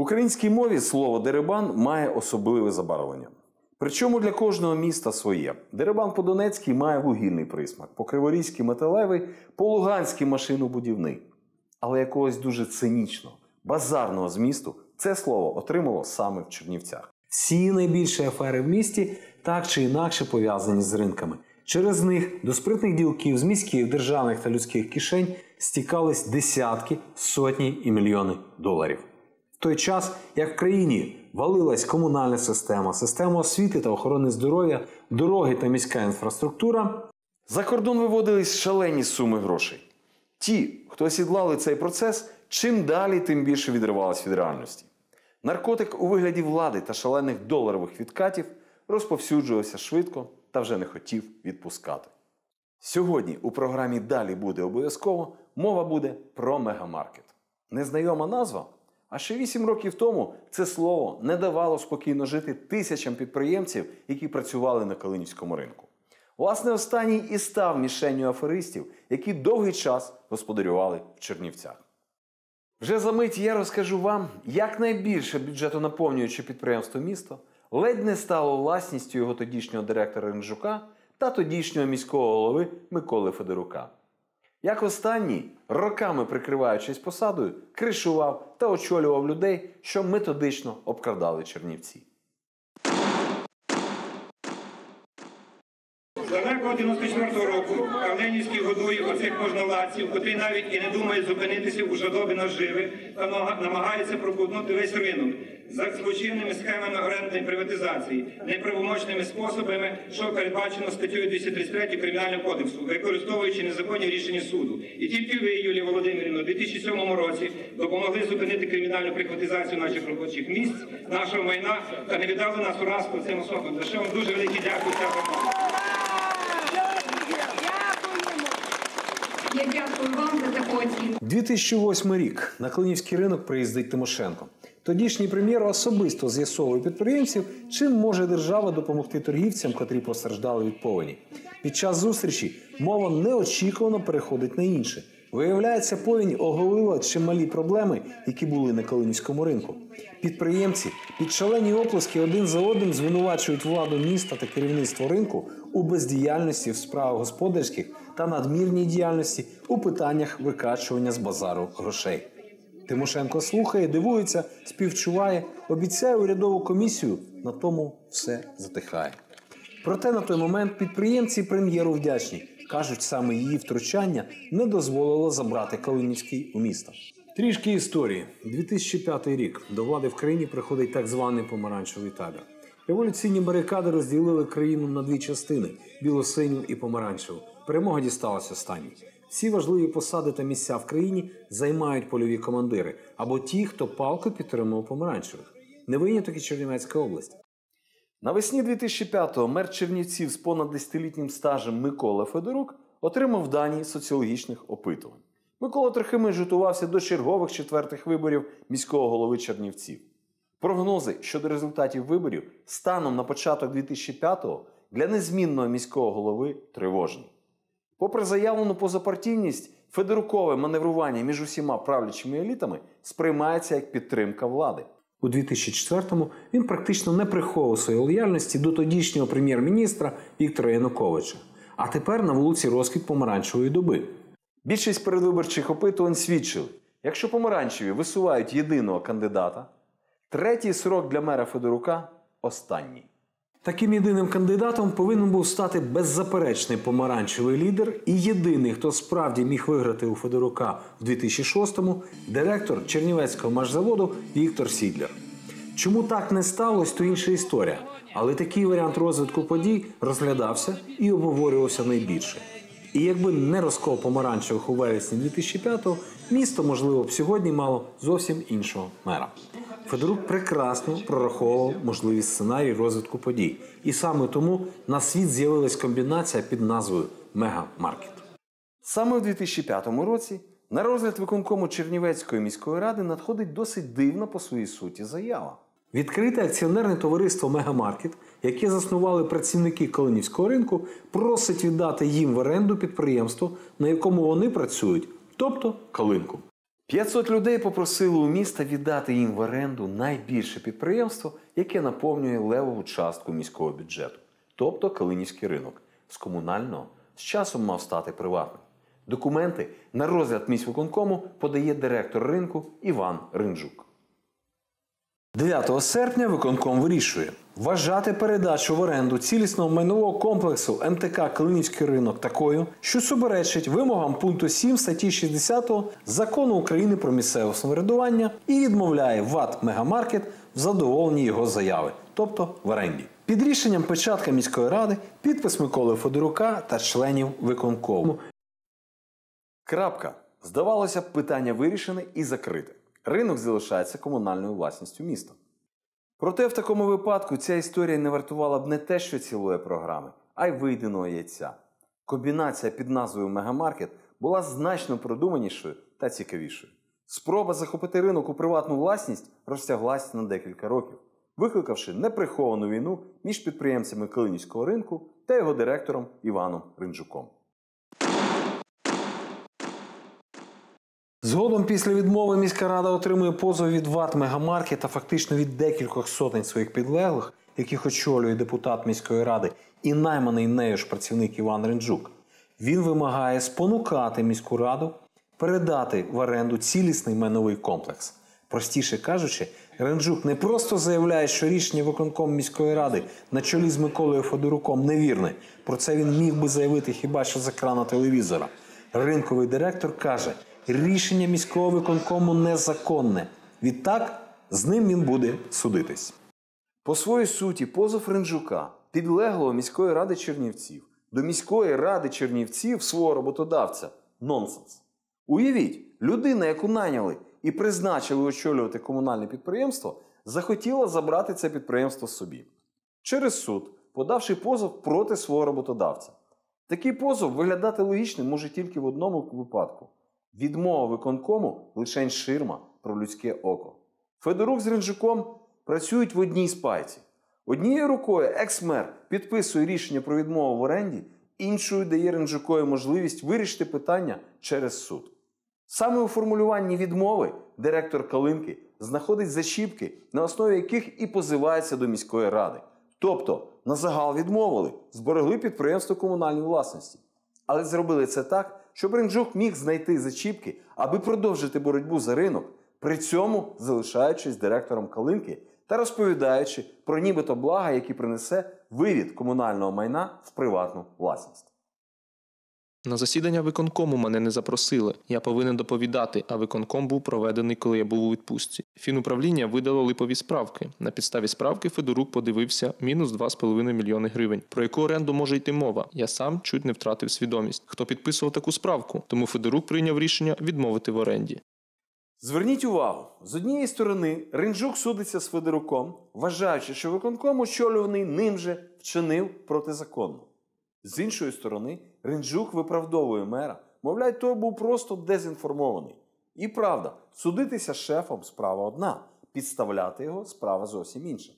Українській мові слово дерибан має особливе забарвлення. Причому для кожного міста своє. Дерибан по-донецькій має вугільний присмак, по криворізькій металевий, по луганській машинобудівний. Але якогось дуже цинічного, базарного змісту це слово отримало саме в Чернівцях. Всі найбільші афери в місті так чи інакше пов'язані з ринками. Через них до спритних ділків з міських, державних та людських кишень стікались десятки, сотні і мільйони доларів. Той час, як в країні валилась комунальна система, система освіти та охорони здоров'я, дороги та міська інфраструктура, За кордон виводились шалені суми грошей. Ті, хто осідлали цей процес, чим далі, тим більше відривались від реальності. Наркотик у вигляді влади та шалених доларових відкатів розповсюджувався швидко та вже не хотів відпускати. Сьогодні у програмі Далі буде обов'язково мова буде про мегамаркет. Незнайома назва? А ще 8 років тому це слово не давало спокійно жити тисячам підприємців, які працювали на Калинівському ринку. Власне, останній і став мішенню аферистів, які довгий час господарювали в Чернівцях. Вже за мить я розкажу вам, як найбільше бюджетонаповнююче підприємство місто ледь не стало власністю його тодішнього директора Ринжука та тодішнього міського голови Миколи Федорука. Як останній, роками прикриваючись посадою, кришував та очолював людей, що методично обкрадали Чернівці. З далекого 94-го року Кавленівський годує оцих можновладців, котрі навіть і не думають зупинитися у жадобі наживи та нога- намагаються весь ринок за злочинними схемами орендної приватизації, неправомочними способами, що передбачено статтею 233 Кримінального кодексу, використовуючи незаконні рішення суду. І тільки ви, Юлія Володимирівна, у 2007 році допомогли зупинити кримінальну приватизацію наших робочих місць, нашого майна та не віддали нас у раз по цим особам. За що вам дуже велике дякую за допомогу. Я дякую вам за таку оцінку. 2008 рік на Клинівський ринок приїздить Тимошенко. Тодішній прем'єр особисто з'ясовує підприємців, чим може держава допомогти торгівцям, котрі постраждали від повені. Під час зустрічі мова неочікувано переходить на інше. Виявляється, повінь оголила чималі проблеми, які були на Калинівському ринку. Підприємці під шалені оплески один за одним звинувачують владу міста та керівництво ринку у бездіяльності в справах господарських та надмірній діяльності у питаннях викачування з базару грошей. Тимошенко слухає, дивується, співчуває, обіцяє урядову комісію, на тому все затихає. Проте на той момент підприємці прем'єру вдячні. Кажуть, саме її втручання не дозволило забрати Калинівський у місто. Трішки історії. 2005 рік до влади в країні приходить так званий помаранчевий табір. Революційні барикади розділили країну на дві частини білосиню і помаранчеву. Перемога дісталася останній. Всі важливі посади та місця в країні займають польові командири або ті, хто палко підтримував помаранчевих. Не виняток і Чернівецька область. Навесні 2005-го мер Чернівців з понад 10-літнім стажем Микола Федорук отримав дані соціологічних опитувань. Микола Трохимович готувався до чергових четвертих виборів міського голови Чернівців. Прогнози щодо результатів виборів станом на початок 2005-го для незмінного міського голови тривожні. Попри заявлену позапартійність, Федорукове маневрування між усіма правлячими елітами сприймається як підтримка влади. У 2004-му він практично не приховував своєї лояльності до тодішнього прем'єр-міністра Віктора Януковича. А тепер на вулиці розквіт помаранчевої доби. Більшість передвиборчих опитувань свідчили, якщо помаранчеві висувають єдиного кандидата, третій срок для мера Федорука останній. Таким єдиним кандидатом повинен був стати беззаперечний помаранчевий лідер і єдиний, хто справді міг виграти у Федорука в 2006-му – директор Чернівецького машзаводу Віктор Сідлер. Чому так не сталося, то інша історія. Але такий варіант розвитку подій розглядався і обговорювався найбільше. І якби не розкол помаранчевих у вересні 2005-го, місто, можливо, б сьогодні мало зовсім іншого мера. Федорук прекрасно прораховував можливі сценарії розвитку подій. І саме тому на світ з'явилась комбінація під назвою Мегамаркет. Саме в 2005 році на розгляд виконкому Чернівецької міської ради надходить досить дивна по своїй суті заява. Відкрите акціонерне товариство Мегамаркет, яке заснували працівники Калинівського ринку, просить віддати їм в оренду підприємство, на якому вони працюють, тобто Калинку. 500 людей попросили у міста віддати їм в оренду найбільше підприємство, яке наповнює левову частку міського бюджету, тобто Калинівський ринок. З комунального з часом мав стати приватним. Документи на розгляд міськвиконкому подає директор ринку Іван Ринджук. 9 серпня виконком вирішує вважати передачу в оренду цілісного майнового комплексу МТК Калинівський ринок такою, що суперечить вимогам пункту 7 статті 60 закону України про місцеве самоврядування і відмовляє ВАТ Мегамаркет в задоволенні його заяви, тобто в оренді. Під рішенням печатка міської ради, підпис Миколи Федорука та членів виконкому. Крапка. Здавалося б, питання вирішене і закрите. Ринок залишається комунальною власністю міста. Проте в такому випадку ця історія не вартувала б не те, що цілої програми, а й вийденого яйця. Комбінація під назвою Мегамаркет була значно продуманішою та цікавішою. Спроба захопити ринок у приватну власність розтяглася на декілька років, викликавши неприховану війну між підприємцями Калинівського ринку та його директором Іваном Ринджуком. Згодом після відмови міська рада отримує позов від ВАТ Мегамаркет та фактично від декількох сотень своїх підлеглих, яких очолює депутат міської ради і найманий нею ж працівник Іван Ренджук. Він вимагає спонукати міську раду передати в оренду цілісний майновий комплекс. Простіше кажучи, Ренджук не просто заявляє, що рішення виконком міської ради на чолі з Миколою Федоруком невірне. Про це він міг би заявити хіба що з екрану телевізора. Ринковий директор каже, рішення міського виконкому незаконне. Відтак з ним він буде судитись. По своїй суті, позов Ринджука, підлеглого міської ради Чернівців, до міської ради Чернівців свого роботодавця нонсенс. Уявіть, людина, яку найняли і призначили очолювати комунальне підприємство, захотіла забрати це підприємство собі. Через суд, подавши позов проти свого роботодавця. Такий позов виглядати логічним може тільки в одному випадку: відмова виконкому лише ширма про людське око. Федорук з Ринджуком працюють в одній спайці. Однією рукою екс-мер підписує рішення про відмову в оренді, іншою дає Ринджукові можливість вирішити питання через суд. Саме у формулюванні відмови директор Калинки знаходить зачіпки, на основі яких і позивається до міської ради. Тобто на загал відмовили, зберегли підприємство комунальної власності. Але зробили це так, щоб Ринджук міг знайти зачіпки, аби продовжити боротьбу за ринок, при цьому залишаючись директором Калинки та розповідаючи про нібито блага, які принесе вивід комунального майна в приватну власність. На засідання виконкому мене не запросили. Я повинен доповідати, а виконком був проведений, коли я був у відпустці. Фінуправління видало липові справки. На підставі справки Федорук подивився мінус 2,5 мільйони гривень. Про яку оренду може йти мова? Я сам чуть не втратив свідомість. Хто підписував таку справку? Тому Федорук прийняв рішення відмовити в оренді. Зверніть увагу, з однієї сторони Ринджук судиться з Федоруком, вважаючи, що виконком, очолюваний ним же, вчинив протизаконно. З іншої сторони, Ринджук виправдовує мера, мовляв, той був просто дезінформований. І правда, судитися шефом справа одна, підставляти його справа зовсім інша.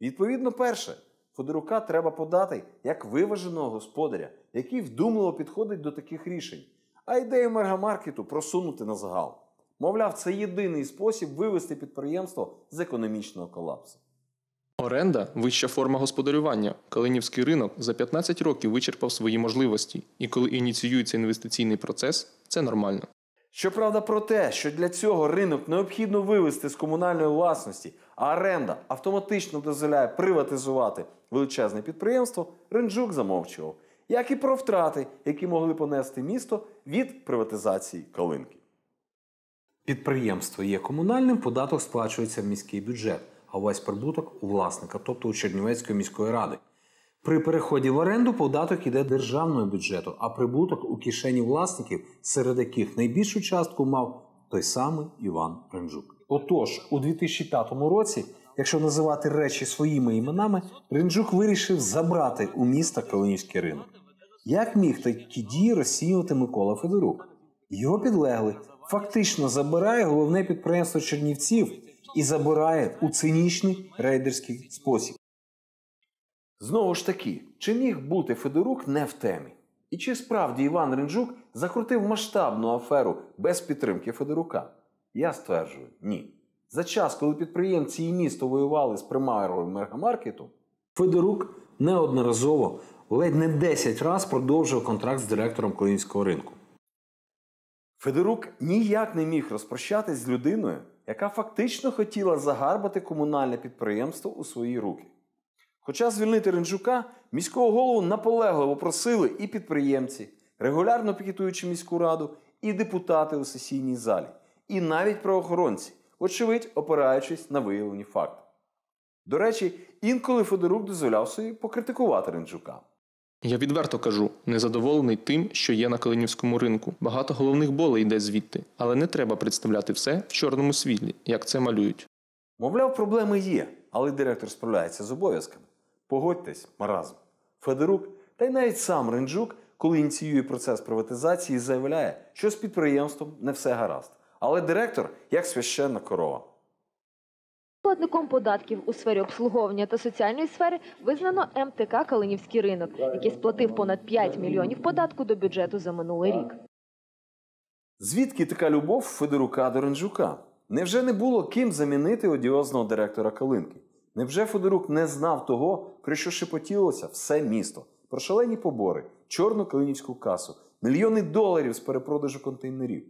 Відповідно, перше, Федорука треба подати як виваженого господаря, який вдумливо підходить до таких рішень, а ідею мегамаркету просунути на загал. Мовляв, це єдиний спосіб вивести підприємство з економічного колапсу. Оренда вища форма господарювання. Калинівський ринок за 15 років вичерпав свої можливості, і коли ініціюється інвестиційний процес, це нормально. Щоправда, про те, що для цього ринок необхідно вивести з комунальної власності, а оренда автоматично дозволяє приватизувати величезне підприємство, Ринджук замовчував, як і про втрати, які могли понести місто від приватизації Калинки. Підприємство є комунальним, податок сплачується в міський бюджет, а весь прибуток у власника, тобто у Чернівецької міської ради. При переході в оренду податок іде державного бюджету, а прибуток у кишені власників, серед яких найбільшу частку мав той самий Іван Ренджук. Отож, у 2005 році, якщо називати речі своїми іменами, Ренджук вирішив забрати у міста Калинівський ринок. Як міг такі дії розцінювати Микола Федорук? Його підлеглий фактично забирає головне підприємство Чернівців і забирає у цинічний рейдерський спосіб. Знову ж таки, чи міг бути Федорук не в темі? І чи справді Іван Ринджук закрутив масштабну аферу без підтримки Федорука? Я стверджую, ні. За час, коли підприємці і місто воювали з примарою мегамаркету, Федорук неодноразово, ледь не 10 разів продовжував контракт з директором Колинського ринку. Федорук ніяк не міг розпрощатись з людиною, яка фактично хотіла загарбати комунальне підприємство у свої руки. Хоча звільнити Ринджука міського голову наполегливо просили і підприємці, регулярно пікетуючи міську раду, і депутати у сесійній залі, і навіть правоохоронці, очевидь, опираючись на виявлені факти. До речі, інколи Федорук дозволяв собі покритикувати Ринджука. Я відверто кажу, незадоволений тим, що є на Калинівському ринку. Багато головних болей йде звідти, але не треба представляти все в чорному світлі, як це малюють. Мовляв, проблеми є, але директор справляється з обов'язками. Погодьтесь, маразм. Федорук та й навіть сам Ринджук, коли ініціює процес приватизації, заявляє, що з підприємством не все гаразд. Але директор як священна корова. Платником податків у сфері обслуговування та соціальної сфери визнано МТК Калинівський ринок, який сплатив понад 5 мільйонів податку до бюджету за минулий рік. Звідки така любов Федорука до Ринджука? Невже не було ким замінити одіозного директора Калинки? Невже Федорук не знав того, про що шепотілося все місто? Про шалені побори, чорну калинівську касу, мільйони доларів з перепродажу контейнерів?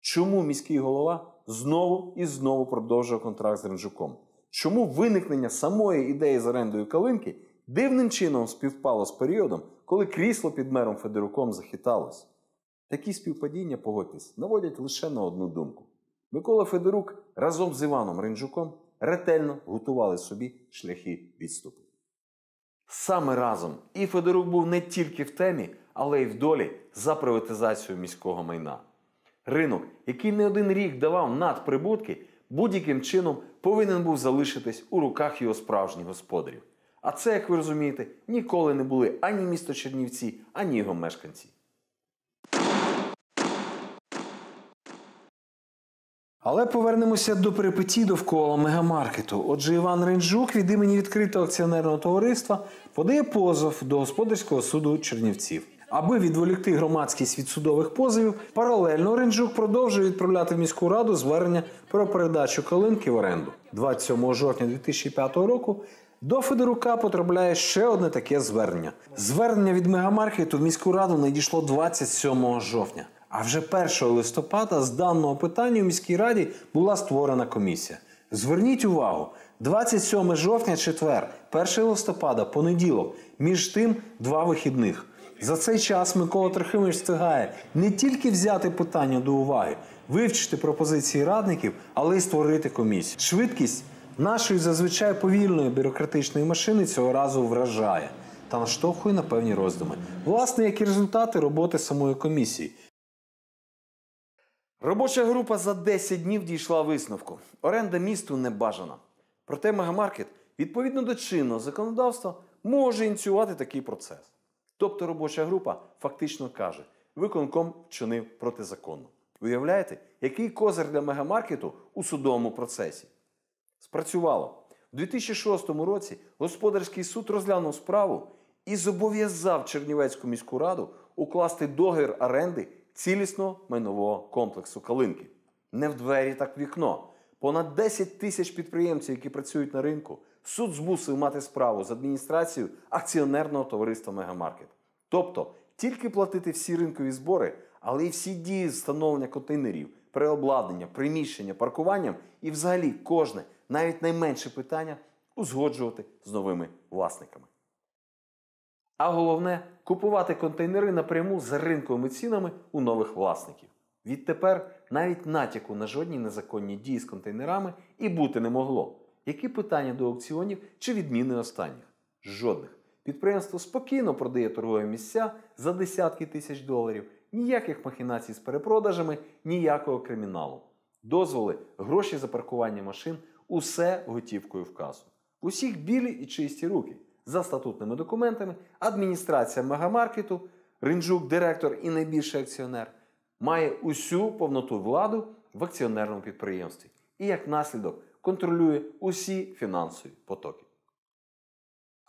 Чому міський голова знову і знову продовжував контракт з Ринджуком? Чому виникнення самої ідеї з орендою Калинки дивним чином співпало з періодом, коли крісло під мером Федоруком захиталось? Такі співпадіння, погодьтесь, наводять лише на одну думку. Микола Федорук разом з Іваном Ринджуком ретельно готували собі шляхи відступу. Саме разом і Федорук був не тільки в темі, але й в долі за приватизацію міського майна. Ринок, який не один рік давав надприбутки, будь-яким чином повинен був залишитись у руках його справжніх господарів. А це, як ви розумієте, ніколи не були ані місто Чернівці, ані його мешканці. Але повернемося до перипетій довкола мегамаркету. Отже, Іван Ринджук від імені відкритого акціонерного товариства подає позов до господарського суду Чернівців. Аби відволікти громадськість від судових позовів, паралельно Ринджук продовжує відправляти в міську раду звернення про передачу Калинки в оренду. 27 жовтня 2005 року до Федорука потрапляє ще одне таке звернення. Звернення від мегамаркету в міську раду надійшло 27 жовтня. А вже 1 листопада з даного питання у міській раді була створена комісія. Зверніть увагу, 27 жовтня, четвер, 1 листопада, понеділок, між тим два вихідних. За цей час Микола Трохимович встигає не тільки взяти питання до уваги, вивчити пропозиції радників, але й створити комісію. Швидкість нашої зазвичай повільної бюрократичної машини цього разу вражає та наштовхує на певні роздуми. Власне, як і результати роботи самої комісії. Робоча група за 10 днів дійшла висновку. Оренда місту не бажана. Проте мегамаркет, відповідно до чинного законодавства, може ініціювати такий процес. Тобто робоча група фактично каже, виконком вчинив протизаконно. Уявляєте, який козир для мегамаркету у судовому процесі? Спрацювало. У 2006 році господарський суд розглянув справу і зобов'язав Чернівецьку міську раду укласти договір оренди цілісного майнового комплексу Калинки. Не в двері, так в вікно. Понад 10 тисяч підприємців, які працюють на ринку, суд змусив мати справу з адміністрацією акціонерного товариства Мегамаркет. Тобто тільки платити всі ринкові збори, але й всі дії встановлення контейнерів, переобладнання, приміщення, паркуванням і взагалі кожне, навіть найменше питання узгоджувати з новими власниками. А головне купувати контейнери напряму за ринковими цінами у нових власників. Відтепер навіть натяку на жодні незаконні дії з контейнерами і бути не могло. Які питання до аукціонів чи відміни останніх? Жодних. Підприємство спокійно продає торгові місця за десятки тисяч доларів, ніяких махінацій з перепродажами, ніякого криміналу. Дозволи, гроші за паркування машин усе готівкою в касу. Усіх білі і чисті руки. За статутними документами адміністрація мегамаркету, Ринджук, директор і найбільший акціонер, має усю повноту владу в акціонерному підприємстві і як наслідок контролює усі фінансові потоки.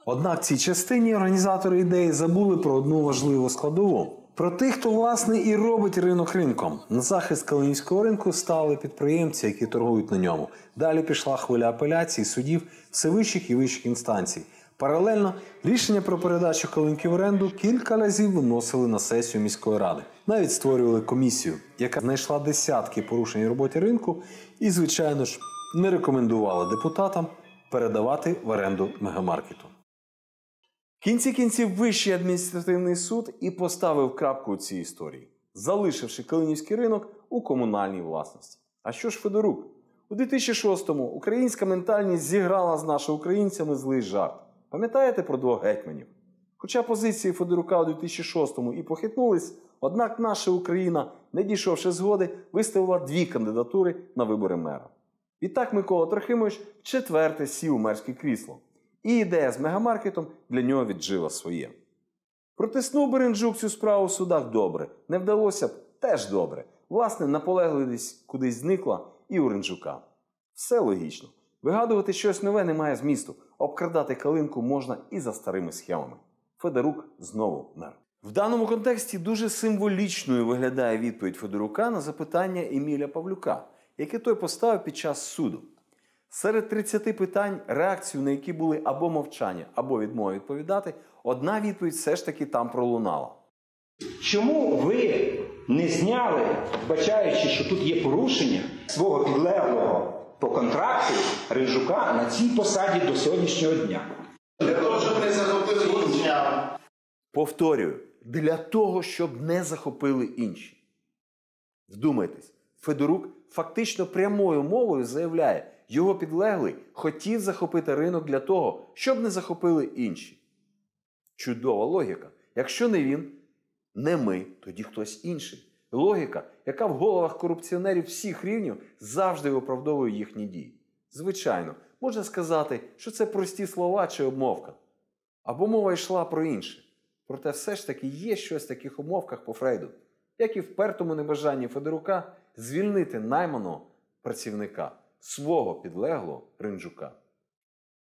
Однак в цій частині організатори ідеї забули про одну важливу складову. Про тих, хто власне і робить ринок ринком. На захист Калинівського ринку стали підприємці, які торгують на ньому. Далі пішла хвиля апеляцій, судів все вищих і вищих інстанцій. Паралельно рішення про передачу Калинки в оренду кілька разів виносили на сесію міської ради. Навіть створювали комісію, яка знайшла десятки порушень в роботі ринку, і, звичайно ж, не рекомендувала депутатам передавати в оренду мегамаркету. В кінці кінців Вищий адміністративний суд і поставив крапку у цій історії, залишивши Калинівський ринок у комунальній власності. А що ж Федорук? У 2006-му українська ментальність зіграла з нашими українцями злий жарт. Пам'ятаєте про двох гетьманів? Хоча позиції Федорука у 2006-му і похитнулись, однак наша Україна, не дійшовши згоди, виставила дві кандидатури на вибори мера. Відтак Микола Трохимович вчетверте сів у мерське крісло. І ідея з мегамаркетом для нього віджила своє. Протиснув Беренджук цю справу в судах добре. Не вдалося б теж добре. Власне, наполегливість кудись зникла і у Ренджука. Все логічно. Вигадувати щось нове немає змісту. Обкрадати калинку можна і за старими схемами. Федорук знову мер. В даному контексті дуже символічною виглядає відповідь Федорука на запитання Еміля Павлюка, яке той поставив під час суду. Серед 30 питань, реакцію на які були або мовчання, або відмова відповідати, одна відповідь все ж таки там пролунала. Чому ви не зняли, вбачаючи, що тут є порушення свого підлеглого по контракту Рижука на цій посаді до сьогоднішнього дня? Для того, щоб не захопили інші. Повторюю, для того, щоб не захопили інші. Вдумайтесь, Федорук фактично прямою мовою заявляє, його підлеглий хотів захопити ринок для того, щоб не захопили інші. Чудова логіка. Якщо не він, не ми, тоді хтось інший. Логіка, яка в головах корупціонерів всіх рівнів завжди виправдовує їхні дії. Звичайно, можна сказати, що це прості слова чи обмовка. Або мова йшла про інше. Проте все ж таки є щось в таких умовках по Фрейду, як і в пертому небажанні Федорука звільнити найманого працівника, свого підлеглого Ринджука.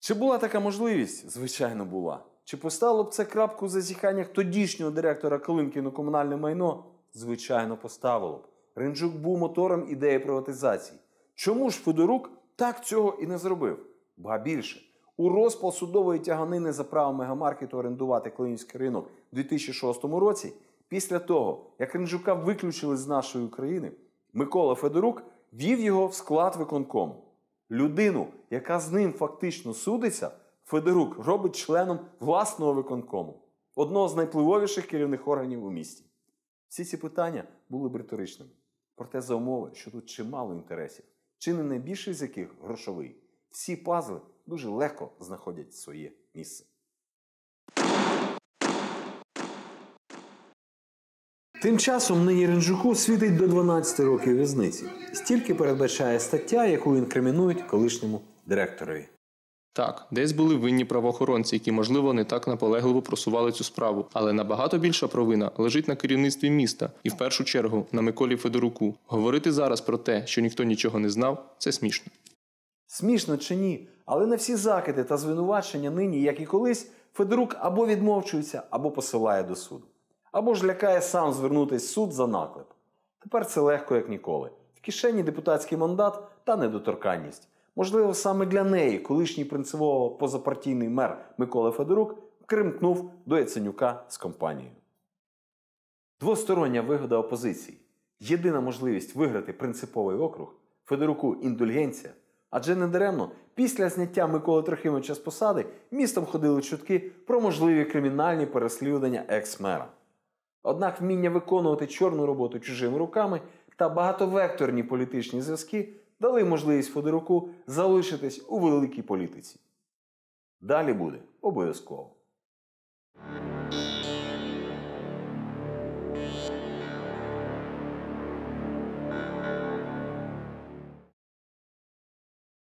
Чи була така можливість? Звичайно, була. Чи поставило б це крапку в зазіханнях тодішнього директора Калинки на комунальне майно? Звичайно, поставило б. Ринджук був мотором ідеї приватизації. Чому ж Федорук так цього і не зробив? Ба більше, у розпал судової тяганини за право мегамаркету орендувати Клинівський ринок у 2006 році, після того, як Ринджука виключили з нашої України, Микола Федорук вів його в склад виконкому. Людину, яка з ним фактично судиться, Федорук робить членом власного виконкому, одного з найпливовіших керівних органів у місті. Всі ці питання були б риторичними. Проте за умови, що тут чимало інтересів, чи не найбільший з яких грошовий, всі пазли дуже легко знаходять своє місце. Тим часом нині Ренджуку світить до 12 років в'язниці. Стільки передбачає стаття, яку інкримінують колишньому директорові. Так, десь були винні правоохоронці, які, можливо, не так наполегливо просували цю справу, але набагато більша провина лежить на керівництві міста і в першу чергу на Миколі Федоруку. Говорити зараз про те, що ніхто нічого не знав, це смішно. Смішно чи ні, але на всі закиди та звинувачення нині, як і колись, Федорук або відмовчується, або посилає до суду. Або ж лякає сам звернутись в суд за наклеп. Тепер це легко, як ніколи. В кишені депутатський мандат та недоторканність. Можливо, саме для неї колишній принципово позапартійний мер Микола Федорук кримкнув до Яценюка з компанією. Двостороння вигода опозиції. Єдина можливість виграти принциповий округ Федоруку індульгенція. Адже недаремно після зняття Миколи Трохимовича з посади містом ходили чутки про можливі кримінальні переслідування екс-мера. Однак вміння виконувати чорну роботу чужими руками та багатовекторні політичні зв'язки дали можливість Федоруку залишитись у великій політиці. Далі буде обов'язково.